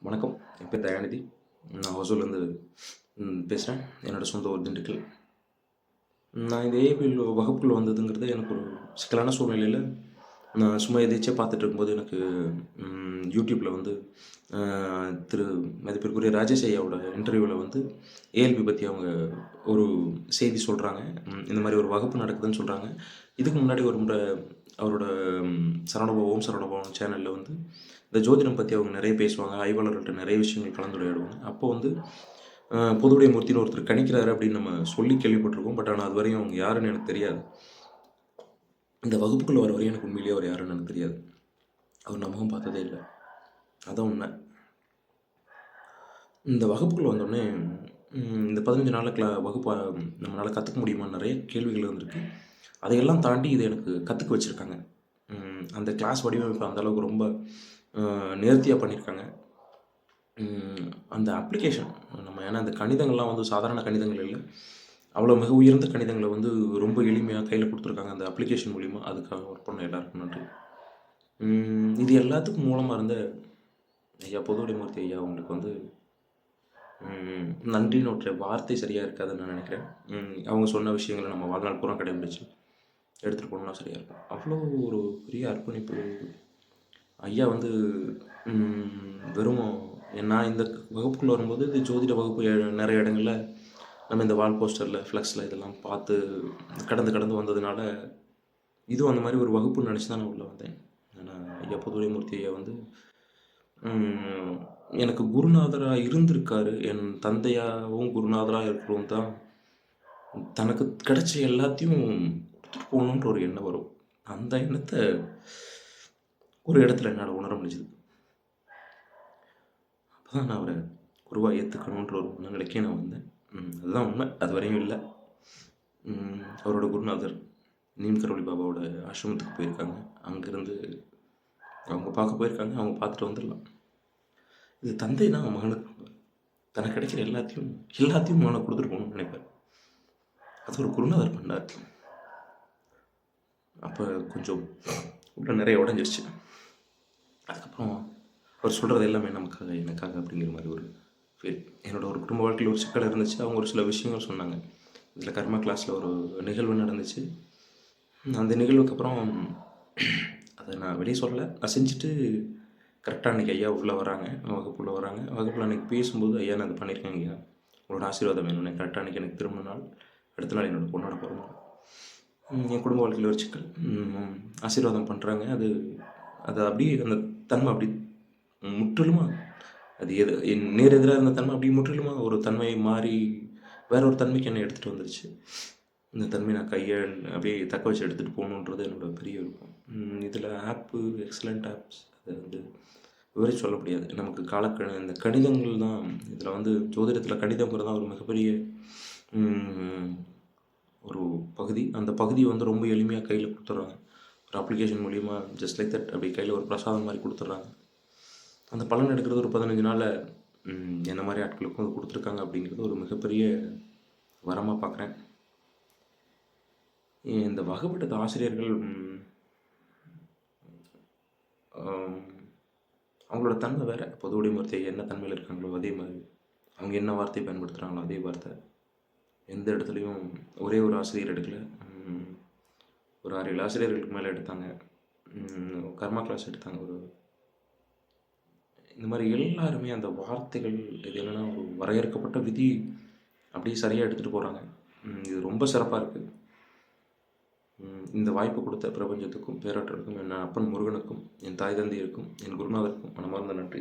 வணக்கம். என் பேர் தயாநிதி. நான் ஹோசூர்லேருந்து பேசுகிறேன் என்னோடய சொந்த ஊர் திண்டுக்கல். நான் இந்த ஏபிஎல் வகுப்புக்குள்ள வந்ததுங்கிறது எனக்கு ஒரு சிக்கலான சூழ்நிலையில் நான் சும்மா எதாச்சும் பார்த்துட்டு இருக்கும்போது எனக்கு யூடியூப்பில் வந்து திரு மதிப்பிற்குரிய ராஜேஷ் ஐயாவோட இன்டர்வியூவில் வந்து ஏஎல்பி பற்றி அவங்க ஒரு செய்தி சொல்கிறாங்க இந்த மாதிரி ஒரு வகுப்பு நடக்குதுன்னு சொல்கிறாங்க இதுக்கு முன்னாடி ஒரு முறை அவரோட சரணபவம் ஓம் சரணபவம் சேனலில் வந்து இந்த ஜோதிடம் பற்றி அவங்க நிறைய பேசுவாங்க. ஆய்வாளர்கள்ட்ட நிறைய விஷயங்கள் கலந்துரையாடுவாங்க. அப்போ வந்து பொதுவுடைய மூர்த்தின்னு ஒருத்தர் கணிக்கிறாரு அப்படின்னு நம்ம சொல்லி கேள்விப்பட்டிருக்கோம். பட் ஆனால் அது வரையும் அவங்க யாருன்னு எனக்கு தெரியாது. இந்த வகுப்புக்குள்ள வர வரையும் எனக்கு உண்மையிலேயே அவர் யாருன்னு எனக்கு தெரியாது. அவர் நம்ம முகம் பார்த்ததே இல்லை. அதான் உண்மை. இந்த வகுப்புக்குள்ளே வந்தோடனே இந்த பதினஞ்சு நாளில் கிளா வகுப்பு நம்மளால் கற்றுக்க முடியுமா நிறைய கேள்விகள் இருந்திருக்கு. அதையெல்லாம் தாண்டி இதை எனக்கு கற்றுக்க வச்சுருக்காங்க. அந்த கிளாஸ் வடிவமைப்பு அந்தளவுக்கு ரொம்ப நேர்த்தியாக பண்ணியிருக்காங்க அந்த அப்ளிகேஷன் நம்ம ஏன்னா அந்த கணிதங்கள்லாம் வந்து சாதாரண கணிதங்கள் இல்லை. அவ்வளோ மிக உயர்ந்த கணிதங்களை வந்து ரொம்ப எளிமையாக கையில் கொடுத்துருக்காங்க அந்த அப்ளிகேஷன் மூலிமா அதுக்காக ஒர்க் பண்ண எல்லாருக்கும் நன்றி. இது எல்லாத்துக்கும் மூலமாக இருந்த ஐயா பொதுவுடைமூர்த்தி ஐயா அவங்களுக்கு வந்து நன்றின்னு ஒரு வார்த்தை சரியாக இருக்காதுன்னு நான் நினைக்கிறேன். அவங்க சொன்ன விஷயங்களை நம்ம வாழ்நாள் பூரா கடைபிடிச்சு எடுத்துகிட்டு போனோம்னா சரியாக இருக்கும். அவ்வளோ ஒரு பெரிய அர்ப்பணிப்பு. ஐயா வந்து வெறும் நான் இந்த வகுப்புக்குள்ள வரும்போது இது ஜோதிட வகுப்பு நிறைய இடங்களில் நம்ம இந்த வால் போஸ்டரில் ஃப்ளெக்ஸில் இதெல்லாம் பார்த்து கடந்து கடந்து வந்ததுனால இதுவும் அந்த மாதிரி ஒரு வகுப்புன்னு நினச்சி தான் நான் உள்ளே வந்தேன். ஆனால் ஐயா பொதுவுடைமூர்த்தி ஐயா வந்து எனக்கு குருநாதராக இருந்திருக்காரு. என் தந்தையாகவும் குருநாதராக இருக்கிறவங்க தான் தனக்கு கிடைச்ச எல்லாத்தையும் கொடுத்துட்டு போகணுன்ற ஒரு எண்ணம் வரும். அந்த எண்ணத்தை ஒரு இடத்துல என்னால் உணர முடிஞ்சுது. அப்போ தான் நான் அவரை குருவாக ஏற்றுக்கணுன்ற ஒரு மனநிலைக்கே நான் வந்தேன். அதுதான் உண்மை. அது வரையும் இல்லை. அவரோட குருநாதர் நீம் கரோலி பாபாவோட ஆசிரமத்துக்கு போயிருக்காங்க. அங்கேருந்து அவங்க பார்க்க போயிருக்காங்க. அவங்க பார்த்துட்டு வந்துடலாம். இது தந்தை தான் மகனுக்கு தனக்கு கிடைக்கிற எல்லாத்தையும் எல்லாத்தையும் மகனை கொடுத்துட்டு போகணும்னு நினைப்பார் அது ஒரு குருநாதர் பண்ணார் அப்போ கொஞ்சம் உள்ள நிறைய உடஞ்சிருச்சு. அதுக்கப்புறம் அவர் சொல்கிறது எல்லாமே நமக்காக எனக்காக அப்படிங்கிற மாதிரி ஒரு என்னோடய ஒரு குடும்ப வாழ்க்கையில் ஒரு சிக்கல் இருந்துச்சு. அவங்க ஒரு சில விஷயங்கள் சொன்னாங்க. இதில் கர்மா கிளாஸில் ஒரு நிகழ்வு நடந்துச்சு. அந்த நிகழ்வுக்கு அப்புறம் அதை நான் வெளியே சொல்லலை. நான் செஞ்சுட்டு கரெக்டாக அன்றைக்கி ஐயா உள்ளே வராங்க. வகுப்புள்ள வராங்க. வகுப்பில் அன்றைக்கி பேசும்போது ஐயா நான் அது பண்ணியிருக்கேன் ஐயா. உங்களோட ஆசீர்வாதம் வேணும் கரெக்டாக அன்றைக்கி எனக்கு திரும்ப நாள். அடுத்த நாள் என்னோட பொண்ணோட பிறந்தநாள் என் குடும்ப வாழ்க்கையில் ஒரு சிக்கல். ஆசீர்வாதம் பண்ணுறாங்க அது அது அப்படியே அந்த தன்மை அப்படி முற்றிலுமாக அது எது என் நேர் எதிராக இருந்த தன்மை அப்படி முற்றிலுமா ஒரு தன்மையை மாறி வேற ஒரு தன்மைக்கு என்னை எடுத்துகிட்டு வந்துருச்சு. இந்த தன்மை நான் கையை அப்படியே தக்க வச்சு எடுத்துகிட்டு போகணுன்றது என்னோட பெரிய விருப்பம். இதில் ஆப்பு எக்ஸலண்ட் ஆப்ஸ் அது வந்து விவரி சொல்ல முடியாது. நமக்கு காலக்கண இந்த கணிதங்கள் தான் இதில் வந்து ஜோதிடத்தில் கணிதங்கிறது தான் ஒரு மிகப்பெரிய ஒரு பகுதி. அந்த பகுதி வந்து ரொம்ப எளிமையாக கையில் கொடுத்துட்றாங்க ஒரு அப்ளிகேஷன் மூலிமா ஜஸ்ட் லைக் தட் அப்படி கையில் ஒரு பிரசாதம் மாதிரி கொடுத்துட்றாங்க அந்த பலன் எடுக்கிறது ஒரு பதினஞ்சு நாளில் என்ன மாதிரி ஆட்களுக்கும் அது கொடுத்துருக்காங்க அப்படிங்கிறது ஒரு மிகப்பெரிய வரமாக பார்க்குறேன் இந்த வகைப்பட்ட ஆசிரியர்கள் அவங்களோட தன்மை வேறு. பொது உடைமுறை என்ன தன்மையில் இருக்காங்களோ அதே மாதிரி. அவங்க என்ன வார்த்தை பயன்படுத்துகிறாங்களோ அதே வார்த்தை. எந்த இடத்துலையும் ஒரே ஒரு ஆசிரியர் எடுக்கல. ஒரு ஆறு ஏழு ஆசிரியர்களுக்கு மேலே எடுத்தாங்க. கர்மா கிளாஸ் எடுத்தாங்க ஒரு இந்த மாதிரி எல்லாருமே அந்த வார்த்தைகள் இது என்னென்னா ஒரு வரையறுக்கப்பட்ட விதி அப்படியே சரியாக எடுத்துகிட்டு போகிறாங்க இது ரொம்ப சிறப்பாக இருக்குது இந்த வாய்ப்பு கொடுத்த பிரபஞ்சத்துக்கும் பேராற்றலுக்கும் என் அப்பன் முருகனுக்கும் என் தாய் தந்தையருக்கும் என் குருநாதருக்கும் மனமார்ந்த நன்றி.